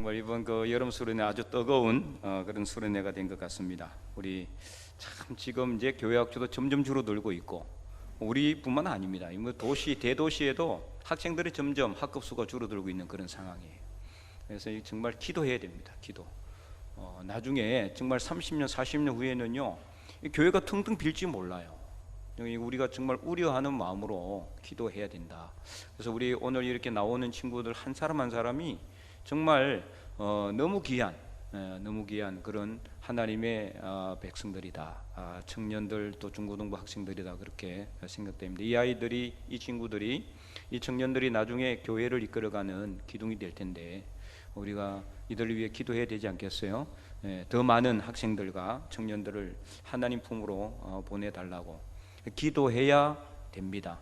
정말 이번 그 여름 수련회 아주 뜨거운 어, 그런 수련회가 된 것 같습니다. 우리 참 지금 이제 교회 학교도 점점 줄어들고 있고 우리뿐만 아닙니다. 뭐 도시 대도시에도 학생들이 점점 학급 수가 줄어들고 있는 그런 상황이에요. 그래서 이 정말 기도해야 됩니다. 기도. 어, 나중에 정말 30년, 40년 후에는요, 이 교회가 텅텅 빌지 몰라요. 우리가 정말 우려하는 마음으로 기도해야 된다. 그래서 우리 오늘 이렇게 나오는 친구들 한 사람 한 사람이 정말 어, 너무 귀한, 에, 너무 귀한 그런 하나님의 어, 백성들이다. 아, 청년들 또 중고등부 학생들이다 그렇게 생각됩니다. 이 아이들이, 이 친구들이, 이 청년들이 나중에 교회를 이끌어가는 기둥이 될 텐데 우리가 이들을 위해 기도해야 되지 않겠어요? 예, 더 많은 학생들과 청년들을 하나님 품으로 어, 보내달라고 기도해야 됩니다.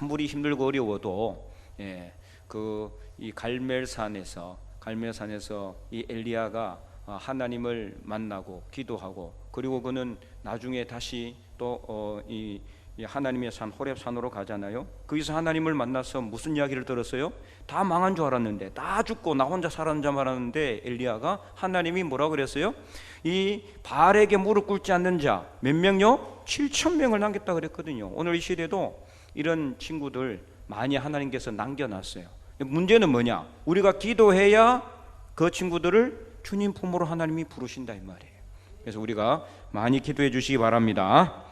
아무리 힘들고 어려워도 예, 그이 갈멜산에서 갈멜산에서 이 엘리야가 어, 하나님을 만나고 기도하고 그리고 그는 나중에 다시 또이 이 하나님의 산 호렙산으로 가잖아요. 거기서 하나님을 만나서 무슨 이야기를 들었어요? 다 망한 줄 알았는데 다 죽고 나 혼자 살았는 줄 알았는데 엘리야가 하나님이 뭐라 그랬어요? 이 바알에게 무릎 꿇지 않는 자 몇 명요? 7천 명을 남겼다 그랬거든요. 오늘 이 시대도 이런 친구들 많이 하나님께서 남겨놨어요. 문제는 뭐냐? 우리가 기도해야 그 친구들을 주님 품으로 하나님이 부르신다 이 말이에요. 그래서 우리가 많이 기도해 주시기 바랍니다.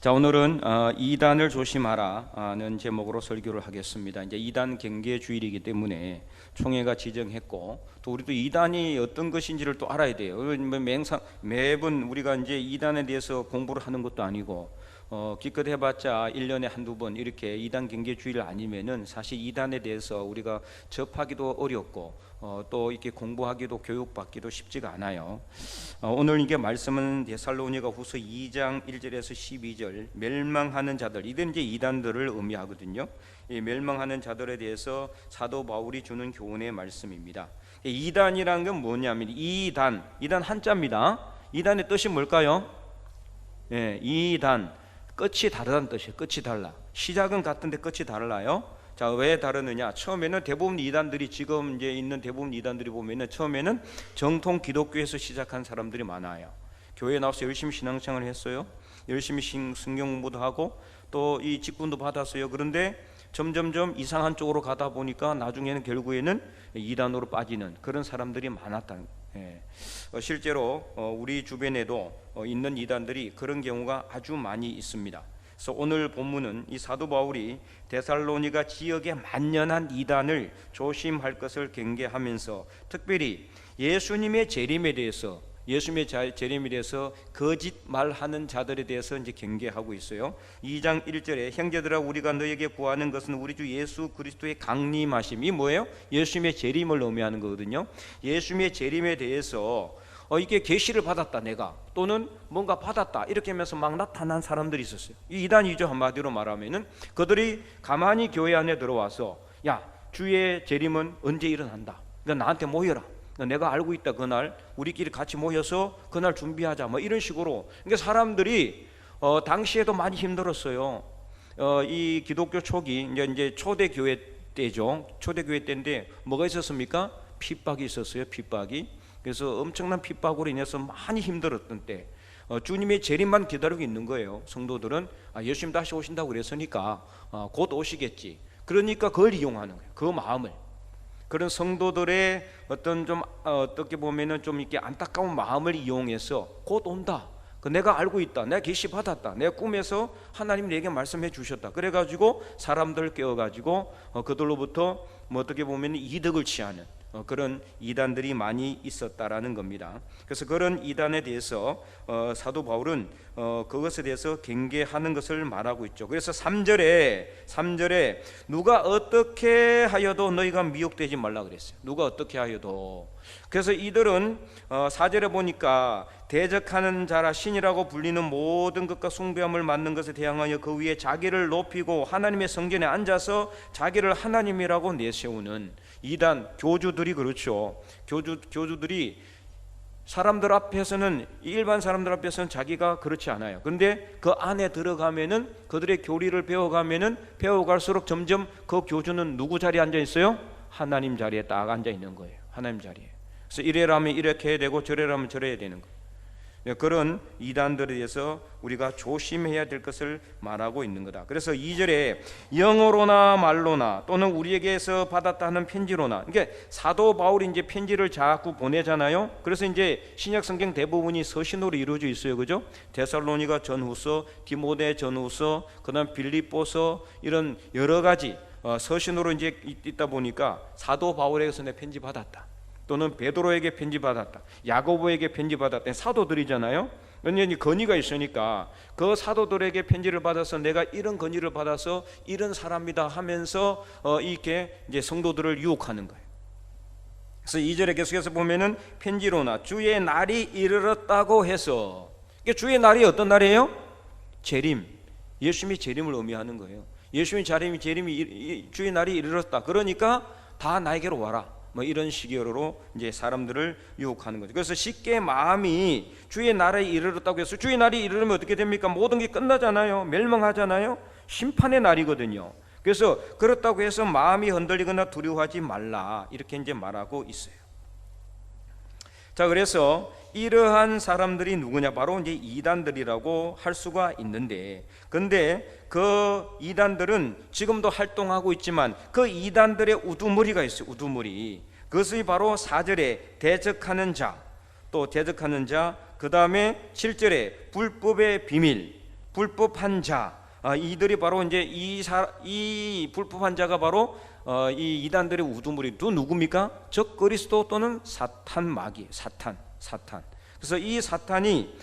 자 오늘은 어, 이단을 조심하라는 제목으로 설교를 하겠습니다. 이제 이단 경계 주일이기 때문에 총회가 지정했고 또 우리도 이단이 어떤 것인지를 또 알아야 돼요. 뭐 맹상, 매번 우리가 이제 이단에 대해서 공부를 하는 것도 아니고 어, 기껏 해봤자 1년에 한두 번 이렇게 이단 경계 주일 아니면은 사실 이단에 대해서 우리가 접하기도 어렵고 어, 또 이렇게 공부하기도 교육받기도 쉽지가 않아요. 어, 오늘 이게 말씀은 데살로니가 후서 2장 1절에서 12절 멸망하는 자들 이들 이제 이단들을 의미하거든요. 이 멸망하는 자들에 대해서 사도 바울이 주는 교훈의 말씀입니다. 이단이라는 건 뭐냐면 이단 이단 한자입니다. 이단의 뜻이 뭘까요? 예, 이단 끝이 다르다는 뜻이에요. 끝이 달라. 시작은 같은데 끝이 달라요. 자, 왜 다르느냐? 처음에는 대부분 이단들이 지금 이제 있는 대부분 이단들이 보면은 처음에는 정통 기독교에서 시작한 사람들이 많아요. 교회에 나와서 열심히 신앙생활을 했어요. 열심히 성경 공부도 하고 또 이 직분도 받았어요. 그런데 점점점 이상한 쪽으로 가다 보니까 나중에는 결국에는 이단으로 빠지는 그런 사람들이 많았다. 예. 어, 실제로 어, 우리 주변에도 어, 있는 이단들이 그런 경우가 아주 많이 있습니다. 그래서 오늘 본문은 이 사도 바울이 데살로니가 지역에 만연한 이단을 조심할 것을 경계하면서 특별히 예수님의 재림에 대해서 예수님의 재림에 대해서 거짓 말하는 자들에 대해서 이제 경계하고 있어요. 2장 1절에 형제들아 우리가 너에게 구하는 것은 우리 주 예수 그리스도의 강림하심이 뭐예요? 예수님의 재림을 의미하는 거거든요. 예수님의 재림에 대해서 어, 이게 계시를 받았다 내가 또는 뭔가 받았다 이렇게 하면서 막 나타난 사람들이 있었어요. 이 이단이죠 한마디로 말하면은 그들이 가만히 교회 안에 들어와서 야 주의 재림은 언제 일어난다. 그러니까 나한테 모여라. 내가 알고 있다 그날 우리끼리 같이 모여서 그날 준비하자 뭐 이런 식으로 그러니까 사람들이 어, 당시에도 많이 힘들었어요. 어, 이 기독교 초기 이제 이제 초대 교회 때죠. 초대 교회 때인데 뭐가 있었습니까? 핍박이 있었어요. 핍박이. 그래서 엄청난 핍박으로 인해서 많이 힘들었던 때 어, 주님의 재림만 기다리고 있는 거예요. 성도들은 아, 예수님 다시 오신다고 그랬으니까 어, 곧 오시겠지. 그러니까 그걸 이용하는 거예요. 그 마음을 그런 성도들의 어떤 좀 어, 어떻게 보면은 좀 이렇게 안타까운 마음을 이용해서 곧 온다. 그 내가 알고 있다. 내가 계시 받았다. 내가 꿈에서 하나님 내게 말씀해 주셨다. 그래 가지고 사람들 깨워 가지고 어, 그들로부터 뭐 어떻게 보면 이득을 취하는 어, 그런 이단들이 많이 있었다라는 겁니다. 그래서 그런 이단에 대해서 어, 사도 바울은 어, 그것에 대해서 경계하는 것을 말하고 있죠. 그래서 3절에 3절에 누가 어떻게 하여도 너희가 미혹되지 말라 그랬어요. 누가 어떻게 하여도 그래서 이들은 4절에 보니까 대적하는 자라 신이라고 불리는 모든 것과 숭배함을 맡는 것에 대항하여 그 위에 자기를 높이고 하나님의 성전에 앉아서 자기를 하나님이라고 내세우는 이단 교주들이 그렇죠. 교주 교주들이 사람들 앞에서는 일반 사람들 앞에서는 자기가 그렇지 않아요. 그런데 그 안에 들어가면은 그들의 교리를 배워가면은 배워갈수록 점점 그 교주는 누구 자리에 앉아 있어요? 하나님 자리에 딱 앉아 있는 거예요. 하나님 자리에. 그래서 이래라면 이렇게 해야 되고 저래라면 저래야 되는 거예요. 네, 그런 이단들에 대해서 우리가 조심해야 될 것을 말하고 있는 거다. 그래서 2절에 영어로나 말로나 또는 우리에게서 받았다는 편지로나 그러니까 사도 바울이 이제 편지를 자꾸 보내잖아요. 그래서 이제 신약 성경 대부분이 서신으로 이루어져 있어요. 그죠? 데살로니가 전후서, 디모데 전후서, 그다음 빌립보서 이런 여러 가지 어, 서신으로 이제 있- 있다 보니까 사도 바울에게서 내 편지 받았다. 또는 베드로에게 편지 받았다. 야고보에게 편지 받았다. 사도들이잖아요. 그러니 건의가 있으니까 그 사도들에게 편지를 받아서 내가 이런 건의를 받아서 이런 사람이다 하면서 어, 이렇게 이제 성도들을 유혹하는 거예요. 그래서 2절에 계속해서 보면은 편지로나 주의 날이 이르렀다고 해서 주의 날이 어떤 날이에요? 재림. 예수님이 재림을 의미하는 거예요. 예수님이 재림이 재림이 이- 이- 주의 날이 이르렀다. 그러니까 다 나에게로 와라. 뭐 이런 식으로 이제 사람들을 유혹하는 거죠. 그래서 쉽게 마음이 주의 날에 이르렀다고 해서 주의 날이 이르면 어떻게 됩니까? 모든 게 끝나잖아요. 멸망하잖아요. 심판의 날이거든요. 그래서 그렇다고 해서 마음이 흔들리거나 두려워하지 말라 이렇게 이제 말하고 있어요. 자 그래서 이러한 사람들이 누구냐? 바로 이제 이단들이라고 할 수가 있는데 근데 그 이단들은 지금도 활동하고 있지만 그 이단들의 우두머리가 있어요 우두머리. 그것이 바로 사절에 대적하는 자 또 대적하는 자 그 다음에 7절에 불법의 비밀 불법한 자. 아, 이들이 바로 이제 이, 사, 이 불법한 자가 바로 어, 이 이단들의 우두머리 또 누굽니까? 적 그리스도 또는 사탄 마귀 사탄 사탄 그래서 이 사탄이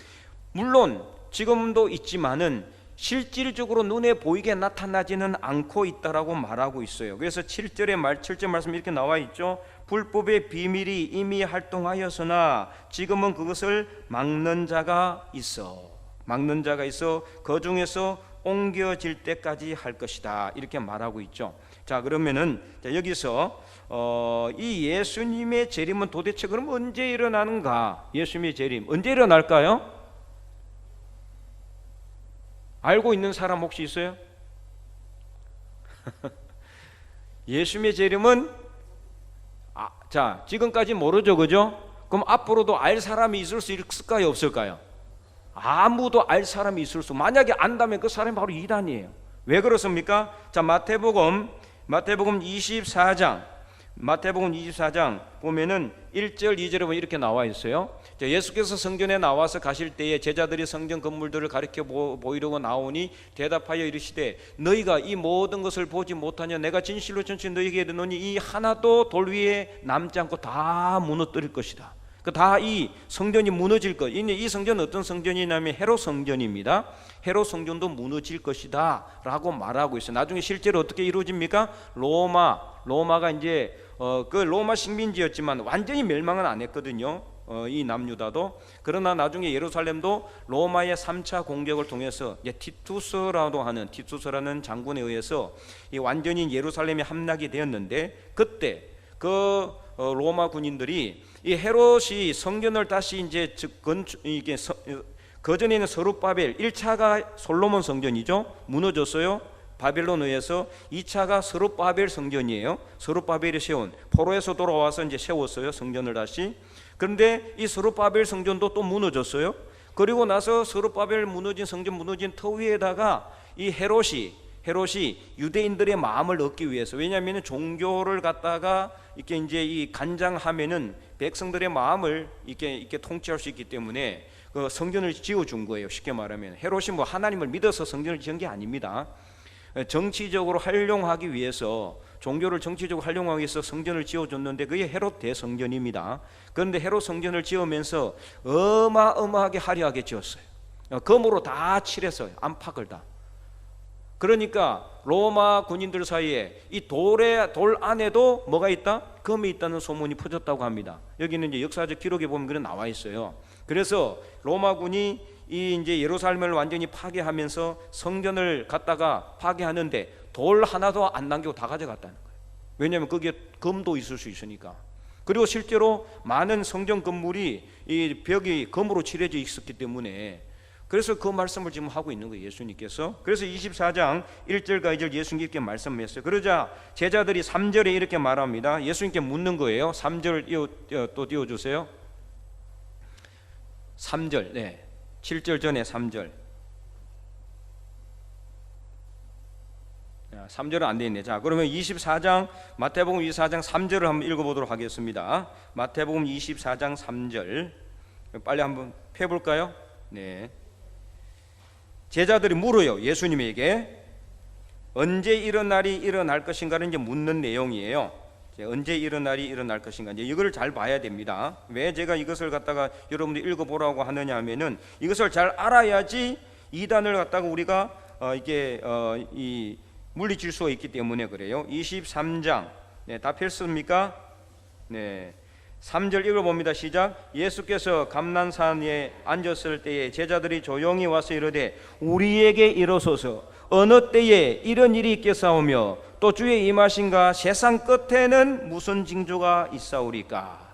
물론 지금도 있지만은 실질적으로 눈에 보이게 나타나지는 않고 있다라고 말하고 있어요. 그래서 7절의 말 7절 말씀 이렇게 나와 있죠. 불법의 비밀이 이미 활동하였으나 지금은 그것을 막는 자가 있어. 막는 자가 있어 그 중에서 옮겨질 때까지 할 것이다. 이렇게 말하고 있죠. 자, 그러면은 자, 여기서 어, 이 예수님의 재림은 도대체 그럼 언제 일어나는가? 예수님의 재림 언제 일어날까요? 알고 있는 사람 혹시 있어요? 예수님의 재림은 아, 자 지금까지 모르죠, 그죠? 그럼 앞으로도 알 사람이 있을 수 있을까요, 없을까요? 아무도 알 사람이 있을 수 만약에 안다면 그 사람이 바로 이단이에요. 왜 그렇습니까? 자 마태복음 마태복음 24장 마태복음 24장 보면은 1절 2절에 보면 이렇게 나와 있어요. 자, 예수께서 성전에 나와서 가실 때에 제자들이 성전 건물들을 가리켜 보- 보이려고 나오니 대답하여 이르시되 너희가 이 모든 것을 보지 못하냐 내가 진실로 전치 너희에게 이르노니 이 하나도 돌 위에 남지 않고 다 무너뜨릴 것이다. 그 다 이 성전이 무너질 것. 이 성전은 어떤 성전이냐면 헤롯 성전입니다. 헤롯 성전도 무너질 것이다라고 말하고 있어요. 나중에 실제로 어떻게 이루어집니까? 로마 로마가 이제 어, 그 로마 식민지였지만 완전히 멸망은 안 했거든요. 어, 이 남유다도 그러나 나중에 예루살렘도 로마의 3차 공격을 통해서 이제 티투스라고 하는 티투스라는 장군에 의해서 이 완전히 예루살렘이 함락이 되었는데 그때 그 어, 로마 군인들이 이 헤롯이 성전을 다시 이제 즉 건축 이게 서, 어, 그전에는 서룹바벨 1차가 솔로몬 성전이죠. 무너졌어요. 바벨론 의해서 2차가 서룹바벨 성전이에요. 서룹바벨이 세운 포로에서 돌아와서 이제 세웠어요 성전을 다시. 그런데 이 서룹바벨 성전도 또 무너졌어요. 그리고 나서 서룹바벨 무너진 성전 무너진 터 위에다가 이 헤롯이 헤롯이 유대인들의 마음을 얻기 위해서 왜냐하면 종교를 갖다가 이렇게 이제 이 간장하면은 백성들의 마음을 이렇게 이렇게 통치할 수 있기 때문에 그 성전을 지어 준 거예요. 쉽게 말하면 헤롯이 뭐 하나님을 믿어서 성전을 지은 게 아닙니다. 정치적으로 활용하기 위해서 종교를 정치적으로 활용하기 위해서 성전을 지어줬는데 그게 헤롯 대성전입니다. 그런데 헤롯 성전을 지으면서 어마어마하게 화려하게 지었어요. 검으로 다 칠했어요. 안팎을 다. 그러니까 로마 군인들 사이에 이 돌에 돌 안에도 뭐가 있다? 금이 있다는 소문이 퍼졌다고 합니다. 여기는 이제 역사적 기록에 보면 그런 나와 있어요. 그래서 로마군이 이 이제 예루살렘을 완전히 파괴하면서 성전을 갖다가 파괴하는데 돌 하나도 안 남기고 다 가져갔다는 거예요. 왜냐하면 거기에 금도 있을 수 있으니까. 그리고 실제로 많은 성전 건물이 이 벽이 금으로 칠해져 있었기 때문에 그래서 그 말씀을 지금 하고 있는 거예요. 예수님께서. 그래서 24장 1절과 2절 예수님께 말씀했어요. 그러자 제자들이 3절에 이렇게 말합니다. 예수님께 묻는 거예요. 3절 띄워, 띄워- 또 띄워 주세요. 3절. 네. 7절 전에 3절. 3절은 안 돼 있네. 자, 그러면 24장 마태복음 24장 3절을 한번 읽어 보도록 하겠습니다. 마태복음 24장 3절. 빨리 한번 펴 볼까요? 네. 제자들이 물어요. 예수님에게 언제 이런 날이 일어날 것인가를 이제 묻는 내용이에요. 언제 이런 날이 일어날 것인가 이제 이걸 잘 봐야 됩니다. 왜 제가 이것을 갖다가 여러분들 읽어보라고 하느냐면은 이것을 잘 알아야지 이단을 갖다가 우리가 어, 이게 어, 이 물리칠 수가 있기 때문에 그래요. 23장 네, 다 폈습니까? 네. 3절 읽어봅니다. 시작. 예수께서 감난산에 앉았을 때에 제자들이 조용히 와서 이르되 우리에게 일어서서 어느 때에 이런 일이 있겠사오며 또 주의 임하신가 세상 끝에는 무슨 징조가 있사오리까.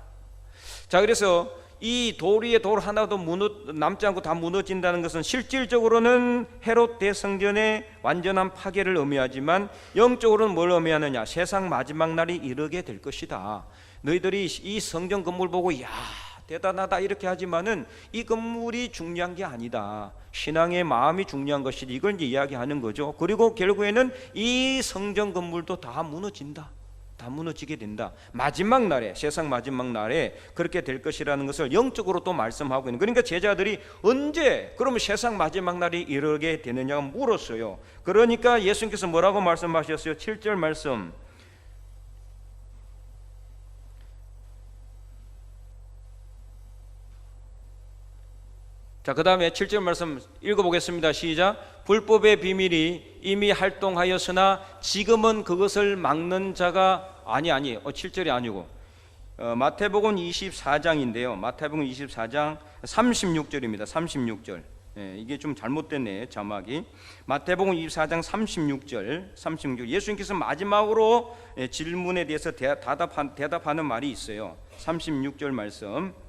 자 그래서 이돌 위에 돌 하나도 무너, 남지 않고 다 무너진다는 것은 실질적으로는 헤롯 대성전의 완전한 파괴를 의미하지만 영적으로는 뭘 의미하느냐 세상 마지막 날이 이르게 될 것이다 너희들이 이 성전 건물 보고 야 대단하다 이렇게 하지만은 이 건물이 중요한 게 아니다 신앙의 마음이 중요한 것이지 이걸 이제 이야기하는 거죠 그리고 결국에는 이 성전 건물도 다 무너진다 다 무너지게 된다. 마지막 날에 세상 마지막 날에 그렇게 될 것이라는 것을 영적으로 또 말씀하고 있는. 그러니까 제자들이 언제 그러면 세상 마지막 날이 이르게 되느냐고 물었어요. 그러니까 예수님께서 뭐라고 말씀하셨어요? 7절 말씀. 자, 그 다음에 7절 말씀 읽어보겠습니다. 시작. 불법의 비밀이 이미 활동하였으나 지금은 그것을 막는 자가 아니 아니 어, 7절이 아니고 어, 마태복음 24장인데요. 마태복음 24장 36절입니다. 36절. 예, 이게 좀 잘못됐네 자막이 마태복음 24장 36절 36절 예수님께서 마지막으로 예, 질문에 대해서 대, 답한, 대답하는 말이 있어요 36절 말씀 네,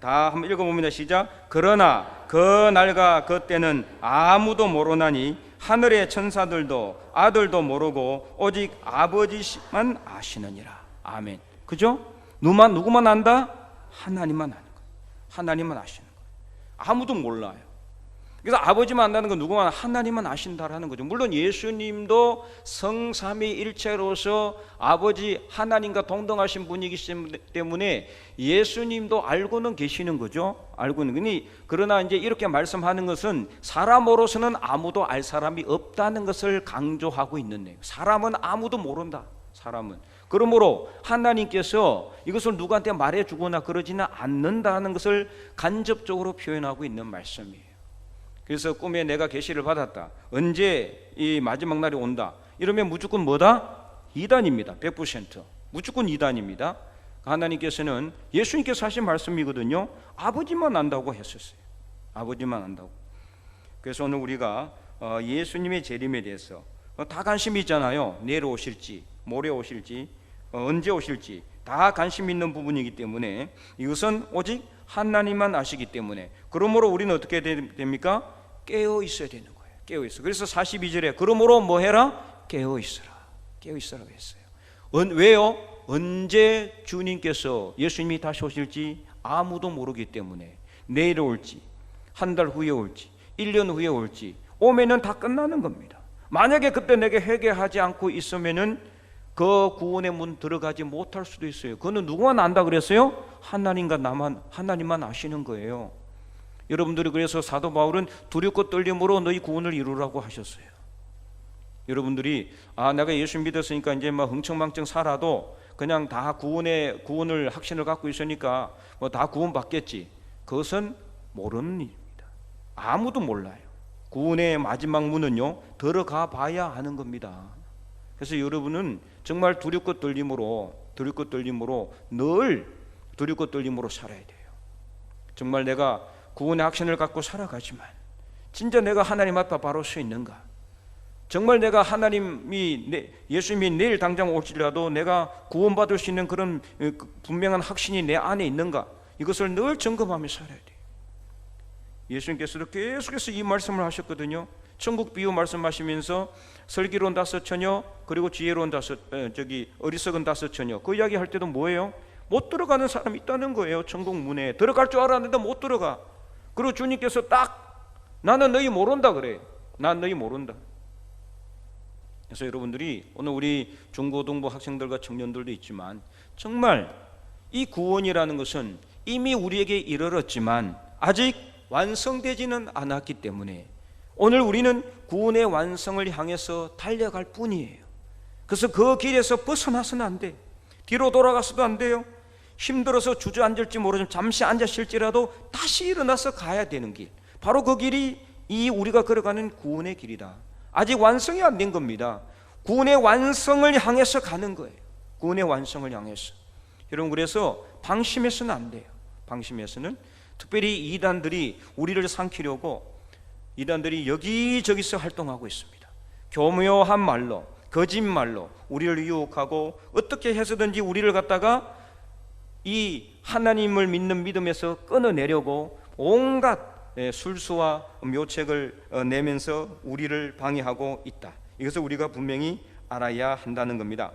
다 한번 읽어봅니다. 시작. 그러나 그 날과 그 때는 아무도 모르나니 하늘의 천사들도 아들도 모르고 오직 아버지만 아시느니라. 아멘. 그죠? 누만 누구만 안다? 하나님만 아는 거. 하나님만 아시는 거. 아무도 몰라요. 그래서 아버지만 안다는 건 누구만 하나님만 아신다라는 거죠. 물론 예수님도 성삼위일체로서 아버지 하나님과 동등하신 분이기 때문에 예수님도 알고는 계시는 거죠. 알고는 그니 그러나 이제 이렇게 말씀하는 것은 사람으로서는 아무도 알 사람이 없다는 것을 강조하고 있는 내용. 사람은 아무도 모른다. 사람은 그러므로 하나님께서 이것을 누구한테 말해주거나 그러지는 않는다는 것을 간접적으로 표현하고 있는 말씀이에요. 그래서 꿈에 내가 계시를 받았다. 언제 이 마지막 날이 온다. 이러면 무조건 뭐다? 이단입니다. 100% 무조건 이단입니다. 하나님께서는 예수님께서 하신 말씀이거든요. 아버지만 안다고 했었어요. 아버지만 안다고. 그래서 오늘 우리가 어, 예수님의 재림에 대해서 어, 다 관심이 있잖아요. 내일 오실지, 모레 오실지, 어, 언제 오실지 다 관심 있는 부분이기 때문에 이것은 오직 하나님만 아시기 때문에 그러므로 우리는 어떻게 됩니까? 깨어 있어야 되는 거예요. 깨어 있어. 그래서 42절에 그러므로 뭐 해라? 깨어 있어라. 깨어 있어라고 했어요. 왜요? 언제 주님께서 예수님이 다시 오실지 아무도 모르기 때문에 내일 올지 한 달 후에 올지 1년 후에 올지 오면은 다 끝나는 겁니다. 만약에 그때 내게 회개하지 않고 있으면은 그 구원의 문 들어가지 못할 수도 있어요. 그거는 누구만 안다 그랬어요? 하나님과 나만 하나님만 아시는 거예요. 여러분들이 그래서 사도 바울은 두렵고 떨림으로 너희 구원을 이루라고 하셨어요. 여러분들이 아 내가 예수 믿었으니까 이제 막 흥청망청 살아도 그냥 다 구원의 구원을 확신을 갖고 있으니까 뭐 다 구원 받겠지. 그것은 모르는 일입니다. 아무도 몰라요. 구원의 마지막 문은요 들어가 봐야 하는 겁니다. 그래서 여러분은 정말 두렵고 떨림으로 두렵고 떨림으로 늘 두렵고 떨림으로 살아야 돼요. 정말 내가 구원의 확신을 갖고 살아가지만 진짜 내가 하나님 앞에 바로 서 있는가? 정말 내가 하나님이 예수님이 내일 당장 올지라도 내가 구원받을 수 있는 그런 분명한 확신이 내 안에 있는가? 이것을 늘 점검하며 살아야 돼요. 예수님께서도 계속해서 이 말씀을 하셨거든요. 천국 비유 말씀하시면서 슬기로운 다섯 처녀 그리고 지혜로운 다섯 에, 저기 어리석은 다섯 처녀 그 이야기 할 때도 뭐예요? 못 들어가는 사람이 있다는 거예요. 천국 문에 들어갈 줄 알았는데 못 들어가. 그리고 주님께서 딱 나는 너희 모른다 그래. 난 너희 모른다. 그래서 여러분들이 오늘 우리 중고등부 학생들과 청년들도 있지만 정말 이 구원이라는 것은 이미 우리에게 이르렀지만 아직 완성되지는 않았기 때문에 오늘 우리는 구원의 완성을 향해서 달려갈 뿐이에요. 그래서 그 길에서 벗어나서는 안 돼. 뒤로 돌아가서도 안 돼요. 힘들어서 주저앉을지 모르지만 잠시 앉았을지라도 다시 일어나서 가야 되는 길. 바로 그 길이 이 우리가 걸어가는 구원의 길이다. 아직 완성이 안 된 겁니다. 구원의 완성을 향해서 가는 거예요. 구원의 완성을 향해서. 여러분 그래서 방심해서는 안 돼요. 방심해서는 특별히 이단들이 우리를 삼키려고 이단들이 여기저기서 활동하고 있습니다. 교묘한 말로, 거짓말로 우리를 유혹하고 어떻게 해서든지 우리를 갖다가 이 하나님을 믿는 믿음에서 끊어내려고 온갖 예, 술수와 묘책을 어, 내면서 우리를 방해하고 있다. 이것을 우리가 분명히 알아야 한다는 겁니다.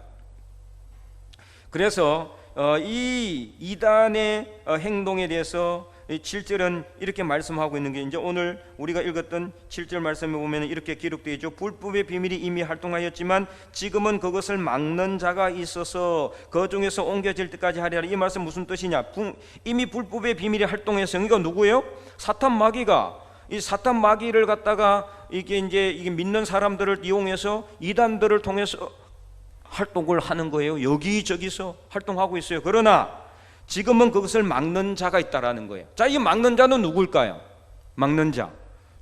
그래서 어, 이 이단의 어, 행동에 대해서 7절은 이렇게 말씀하고 있는 게 이제 오늘 우리가 읽었던 7절 말씀에 보면 이렇게 기록되어 있죠. 불법의 비밀이 이미 활동하였지만 지금은 그것을 막는 자가 있어서 그 중에서 옮겨질 때까지 하리라. 이 말씀 무슨 뜻이냐? 부- 이미 불법의 비밀이 활동해서 이거 누구예요? 사탄 마귀가 이 사탄 마귀를 갖다가 이게 이제 이게 믿는 사람들을 이용해서 이단들을 통해서 활동을 하는 거예요. 여기저기서 활동하고 있어요. 그러나 지금은 그것을 막는 자가 있다라는 거예요. 자, 이 막는 자는 누굴까요? 막는 자.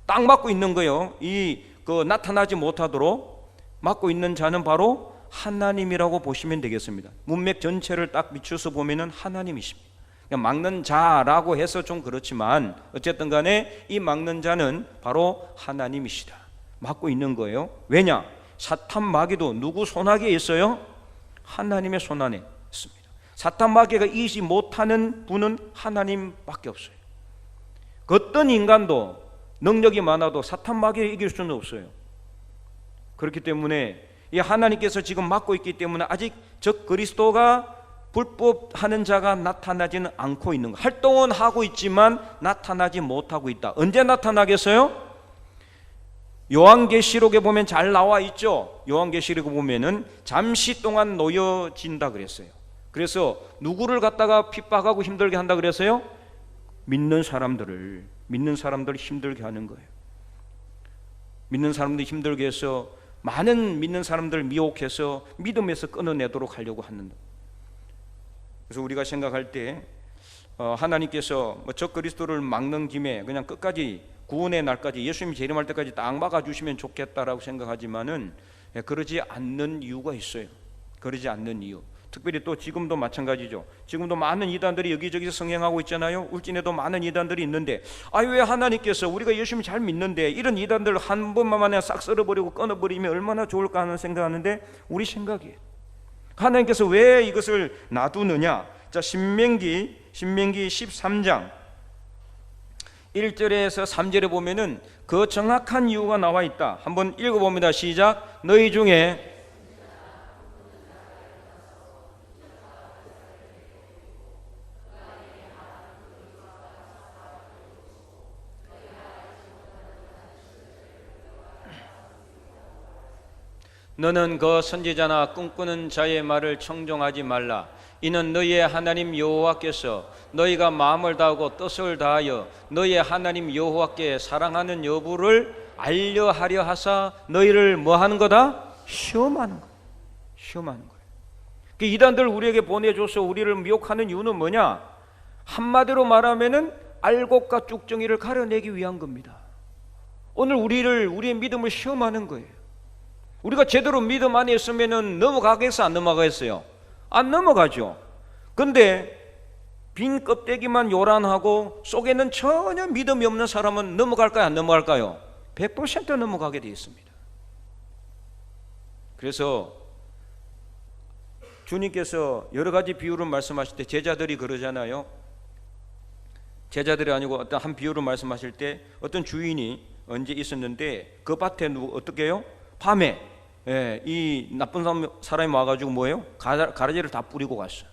딱 막고 있는 거예요. 이 그 나타나지 못하도록 막고 있는 자는 바로 하나님이라고 보시면 되겠습니다. 문맥 전체를 딱 비추서 보면은 하나님이십니다. 그러니까 막는 자라고 해서 좀 그렇지만 어쨌든 간에 이 막는 자는 바로 하나님이시다. 막고 있는 거예요. 왜냐? 사탄 마귀도 누구 손아귀에 있어요? 하나님의 손안에. 사탄 마귀가 이기지 못하는 분은 하나님밖에 없어요. 그 어떤 인간도 능력이 많아도 사탄 마귀를 이길 수는 없어요. 그렇기 때문에 이 하나님께서 지금 막고 있기 때문에 아직 적 그리스도가 불법하는 자가 나타나지는 않고 있는 거. 활동은 하고 있지만 나타나지 못하고 있다. 언제 나타나겠어요? 요한계시록에 보면 잘 나와 있죠. 요한계시록에 보면은 잠시 동안 놓여진다 그랬어요. 그래서 누구를 갖다가 핍박하고 힘들게 한다 그랬어요? 믿는 사람들을 믿는 사람들을 힘들게 하는 거예요. 믿는 사람들 힘들게 해서 많은 믿는 사람들을 미혹해서 믿음에서 끊어내도록 하려고 하는. 그래서 우리가 생각할 때 어, 하나님께서 뭐적 그리스도를 막는 김에 그냥 끝까지 구원의 날까지 예수님 재림할 때까지 딱 막아 주시면 좋겠다라고 생각하지만은 예, 그러지 않는 이유가 있어요. 그러지 않는 이유. 특별히 또 지금도 마찬가지죠. 지금도 많은 이단들이 여기저기서 성행하고 있잖아요. 울진에도 많은 이단들이 있는데 아왜 하나님께서 우리가 예수님 잘 믿는데 이런 이단들 한 번만에 싹 썰어버리고 끊어버리면 얼마나 좋을까 하는 생각하는데 우리 생각이에요. 하나님께서 왜 이것을 놔두느냐? 자 신명기 신명기 13장 1절에서 3절에 보면은 그 정확한 이유가 나와 있다. 한번 읽어 봅니다. 시작. 너희 중에 너는 그 선지자나 꿈꾸는 자의 말을 청종하지 말라. 이는 너희의 하나님 여호와께서 너희가 마음을 다하고 뜻을 다하여 너희의 하나님 여호와께 사랑하는 여부를 알려하려 하사 너희를 뭐 하는 거다? 시험하는 거. 시험하는 거예요. 그 이단들 우리에게 보내줘서 우리를 미혹하는 이유는 뭐냐? 한마디로 말하면은 알곡과 쭉정이를 가려내기 위한 겁니다. 오늘 우리를 우리의 믿음을 시험하는 거예요. 우리가 제대로 믿음 안에 있으면은 넘어가겠어 안 넘어가겠어요? 안 넘어가죠. 근데 빈 껍데기만 요란하고 속에는 전혀 믿음이 없는 사람은 넘어갈까요? 안 넘어갈까요? 100% 넘어가게 되어 있습니다. 그래서 주님께서 여러 가지 비유를 말씀하실 때 제자들이 그러잖아요. 제자들이 아니고 어떤 한 비유로 말씀하실 때 어떤 주인이 언제 있었는데 그 밭에 누구 어떻게 해요? 밤에 예, 이 나쁜 사람, 사람이 와가지고 뭐예요? 가라, 가라지를 다 뿌리고 갔어.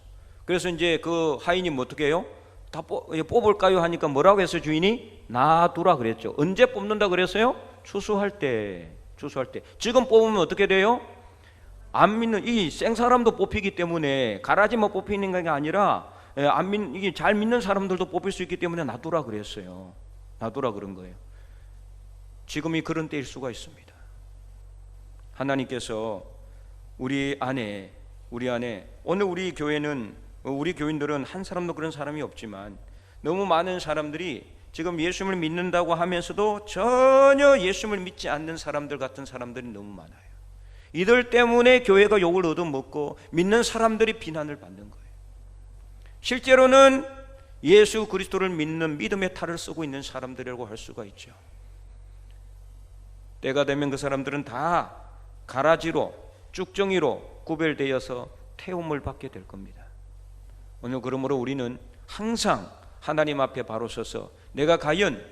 그래서 이제 그 하인이 뭐 어떻게 해요? 다 뽑, 예, 뽑을까요? 하니까 뭐라고 했어 주인이? 놔두라 그랬죠. 언제 뽑는다 그랬어요? 추수할 때, 추수할 때. 지금 뽑으면 어떻게 돼요? 안 믿는 이 생사람도 뽑히기 때문에 가라지만 뽑히는 게 아니라 예, 안 믿, 이게 잘 믿는 사람들도 뽑힐 수 있기 때문에 놔두라 그랬어요. 놔두라 그런 거예요. 지금이 그런 때일 수가 있습니다. 하나님께서 우리 안에 우리 안에 오늘 우리 교회는 우리 교인들은 한 사람도 그런 사람이 없지만 너무 많은 사람들이 지금 예수님을 믿는다고 하면서도 전혀 예수님을 믿지 않는 사람들 같은 사람들이 너무 많아요. 이들 때문에 교회가 욕을 얻어먹고 믿는 사람들이 비난을 받는 거예요. 실제로는 예수 그리스도를 믿는 믿음의 탈을 쓰고 있는 사람들이라고 할 수가 있죠. 때가 되면 그 사람들은 다 가라지로 쭉정이로 구별되어서 태움을 받게 될 겁니다. 오늘 그러므로 우리는 항상 하나님 앞에 바로 서서 내가 과연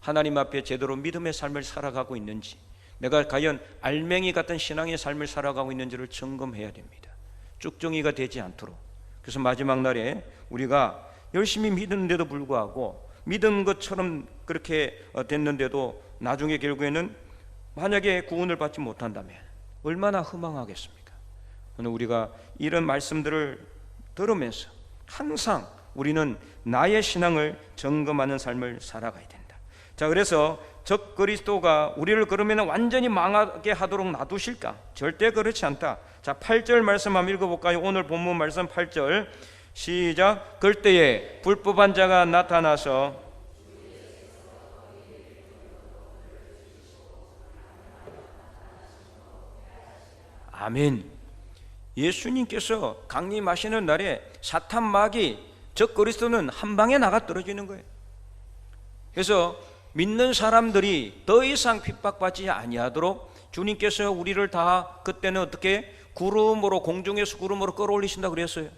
하나님 앞에 제대로 믿음의 삶을 살아가고 있는지 내가 과연 알맹이 같은 신앙의 삶을 살아가고 있는지를 점검해야 됩니다. 쭉정이가 되지 않도록. 그래서 마지막 날에 우리가 열심히 믿었는데도 불구하고 믿은 것처럼 그렇게 어, 됐는데도 나중에 결국에는 만약에 구원을 받지 못한다면 얼마나 허망하겠습니까? 오늘 우리가 이런 말씀들을 들으면서 항상 우리는 나의 신앙을 점검하는 삶을 살아가야 된다. 자, 그래서 적 그리스도가 우리를 그러면 완전히 망하게 하도록 놔두실까? 절대 그렇지 않다. 자, 8절 말씀 한번 읽어볼까요? 오늘 본문 말씀 8절 시작. 그때에 불법한 자가 나타나서 아멘. 예수님께서 강림하시는 날에 사탄 마귀 적 그리스도는 한 방에 나가 떨어지는 거예요. 그래서 믿는 사람들이 더 이상 핍박받지 아니하도록 주님께서 우리를 다 그때는 어떻게 구름으로 공중에서 구름으로 끌어올리신다 그랬어요.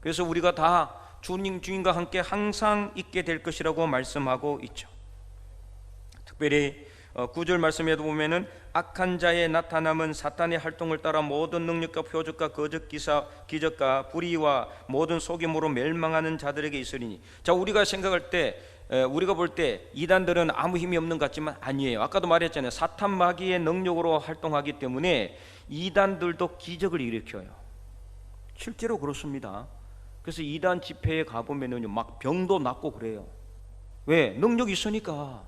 그래서 우리가 다 주님 주님과 함께 항상 있게 될 것이라고 말씀하고 있죠. 특별히 어, 구절 말씀에도 보면은 악한 자의 나타남은 사탄의 활동을 따라 모든 능력과 표적과 거짓 기사 기적과 불의와 모든 속임으로 멸망하는 자들에게 있으리니. 자 우리가 생각할 때 에, 우리가 볼 때 이단들은 아무 힘이 없는 것 같지만 아니에요. 아까도 말했잖아요. 사탄 마귀의 능력으로 활동하기 때문에 이단들도 기적을 일으켜요. 실제로 그렇습니다. 그래서 이단 집회에 가보면은요 막 병도 낫고 그래요. 왜? 능력이 있으니까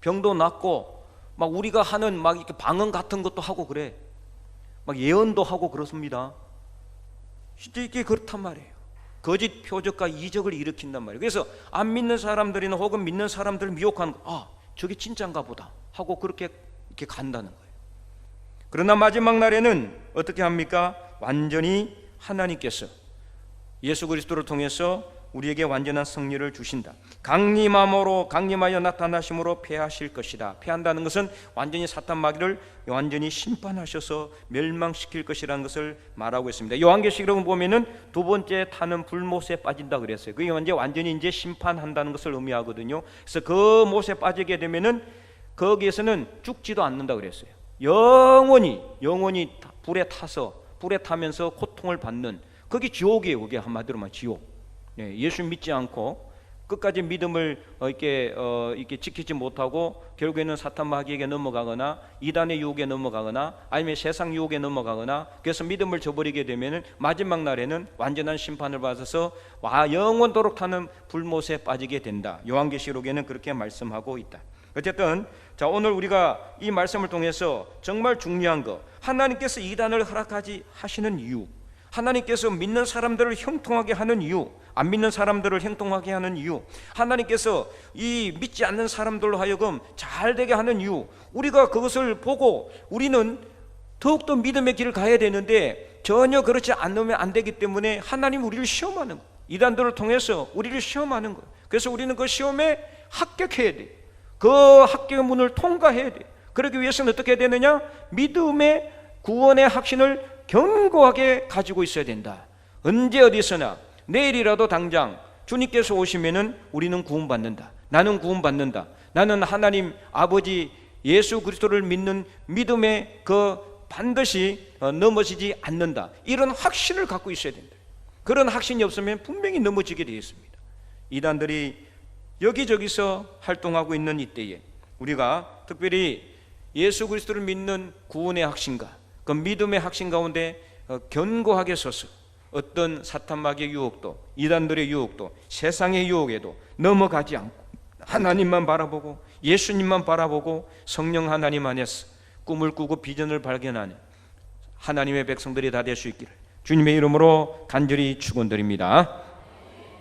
병도 낫고 막 우리가 하는 막 이렇게 방언 같은 것도 하고 그래. 막 예언도 하고 그렇습니다. 실제 이게 그렇단 말이에요. 거짓 표적과 이적을 일으킨단 말이에요. 그래서 안 믿는 사람들이나 혹은 믿는 사람들을 미혹하는 거, 아, 저게 진짜인가 보다 하고 그렇게 이렇게 간다는 거예요. 그러나 마지막 날에는 어떻게 합니까? 완전히 하나님께서 예수 그리스도를 통해서 우리에게 완전한 승리를 주신다. 강림함으로 강림하여 나타나심으로 패하실 것이다. 패한다는 것은 완전히 사탄 마귀를 완전히 심판하셔서 멸망시킬 것이라는 것을 말하고 있습니다. 요한계시록을 보면은 두 번째 타는 불못에 빠진다 그랬어요. 그게 완전 완전히 이제 심판한다는 것을 의미하거든요. 그래서 그 못에 빠지게 되면은 거기에서는 죽지도 않는다 그랬어요. 영원히 영원히 불에 타서 불에 타면서 고통을 받는 그게 지옥이에요. 그게 한마디로 말 지옥. 예, 예수 믿지 않고 끝까지 믿음을 어, 이렇게 어, 이렇게 지키지 못하고 결국에는 사탄 마귀에게 넘어가거나 이단의 유혹에 넘어가거나 아니면 세상 유혹에 넘어가거나 그래서 믿음을 저버리게 되면은 마지막 날에는 완전한 심판을 받아서 와 영원토록 타는 불못에 빠지게 된다. 요한계시록에는 그렇게 말씀하고 있다. 어쨌든 자 오늘 우리가 이 말씀을 통해서 정말 중요한 거 하나님께서 이단을 허락하지 하시는 이유 하나님께서 믿는 사람들을 형통하게 하는 이유, 안 믿는 사람들을 형통하게 하는 이유, 하나님께서 이 믿지 않는 사람들로 하여금 잘 되게 하는 이유, 우리가 그것을 보고 우리는 더욱더 믿음의 길을 가야 되는데 전혀 그렇지 않으면 안 되기 때문에 하나님 우리를 시험하는 거. 이단들을 통해서 우리를 시험하는 거. 그래서 우리는 그 시험에 합격해야 돼. 그 합격의 문을 통과해야 돼. 그러기 위해서는 어떻게 해야 되느냐? 믿음의 구원의 확신을 견고하게 가지고 있어야 된다. 언제 어디서나 내일이라도 당장 주님께서 오시면은 우리는 구원받는다. 나는 구원받는다. 나는 하나님 아버지 예수 그리스도를 믿는 믿음에 그 반드시 어, 넘어지지 않는다. 이런 확신을 갖고 있어야 된다. 그런 확신이 없으면 분명히 넘어지게 되어 있습니다. 이단들이 여기저기서 활동하고 있는 이때에 우리가 특별히 예수 그리스도를 믿는 구원의 확신과 그 믿음의 확신 가운데 어, 견고하게 서서 어떤 사탄마귀의 유혹도 이단들의 유혹도 세상의 유혹에도 넘어가지 않고 하나님만 바라보고 예수님만 바라보고 성령 하나님 안에서 꿈을 꾸고 비전을 발견하는 하나님의 백성들이 다 될 수 있기를 주님의 이름으로 간절히 축원드립니다.